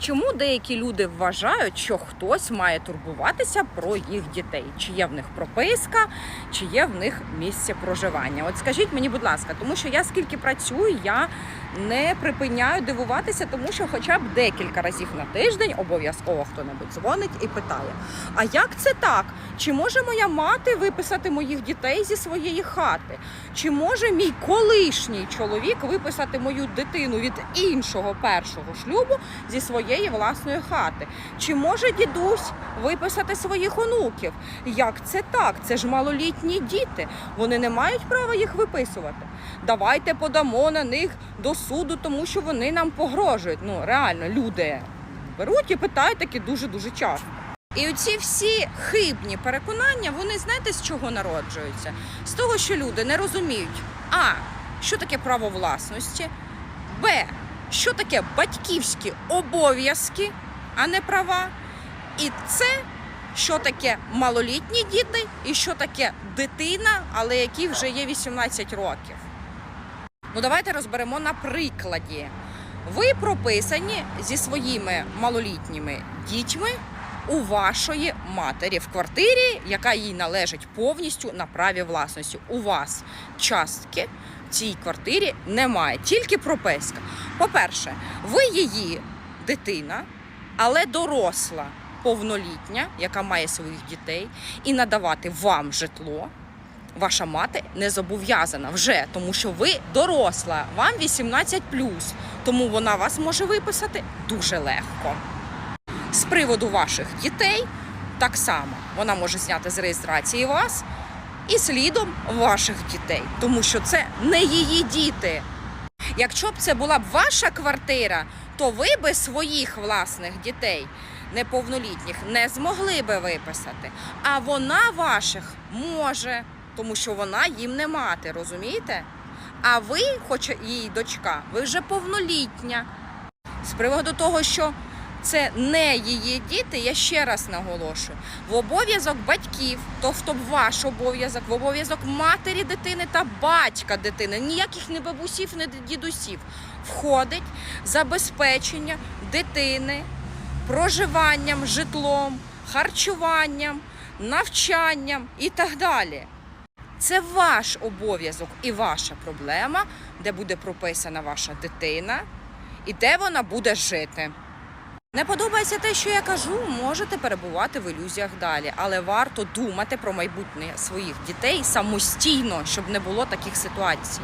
Чому деякі люди вважають, що хтось має турбуватися про їх дітей? Чи є в них прописка, чи є в них місце проживання? От скажіть мені, будь ласка, тому що я скільки працюю, я не припиняю дивуватися, тому що хоча б декілька разів на тиждень обов'язково хто-небудь дзвонить і питає: а як це так? Чи може моя мати виписати моїх дітей зі своєї хати? Чи може мій колишній чоловік виписати мою дитину від іншого першого шлюбу зі своєї власної хати? Чи може дідусь виписати своїх онуків? Як це так? Це ж малолітні діти. Вони не мають права їх виписувати. Давайте подамо на них до суду, тому що вони нам погрожують. Ну реально, люди беруть і питають такі дуже дуже часто. І оці всі хибні переконання, вони знаєте з чого народжуються? З того, що люди не розуміють, а що таке право власності, б, що таке батьківські обов'язки, а не права. І це що таке малолітні діти, і що таке дитина, але якій вже є 18 років. Ну, давайте розберемо на прикладі. Ви прописані зі своїми малолітніми дітьми у вашої матері в квартирі, яка їй належить повністю на праві власності. У вас частки в цій квартирі немає, тільки прописка. По-перше, ви її дитина, але доросла, повнолітня, яка має своїх дітей, і надавати вам житло. Ваша мати не зобов'язана вже, тому що ви доросла, вам 18 тому вона вас може виписати дуже легко. З приводу ваших дітей так само вона може зняти з реєстрації вас і слідом ваших дітей, тому що це не її діти. Якщо б це була б ваша квартира, то ви би своїх власних дітей неповнолітніх не змогли би виписати. А вона ваших може, тому що вона їм не мати, розумієте? А ви, хоч її дочка, ви вже повнолітня. З приводу того, що це не її діти, я ще раз наголошую. В обов'язок батьків, тобто ваш обов'язок, в обов'язок матері дитини та батька дитини, ніяких не бабусів, не дідусів, входить забезпечення дитини проживанням, житлом, харчуванням, навчанням і так далі. Це ваш обов'язок і ваша проблема, де буде прописана ваша дитина і де вона буде жити. Не подобається те, що я кажу, можете перебувати в ілюзіях далі, але варто думати про майбутнє своїх дітей самостійно, щоб не було таких ситуацій.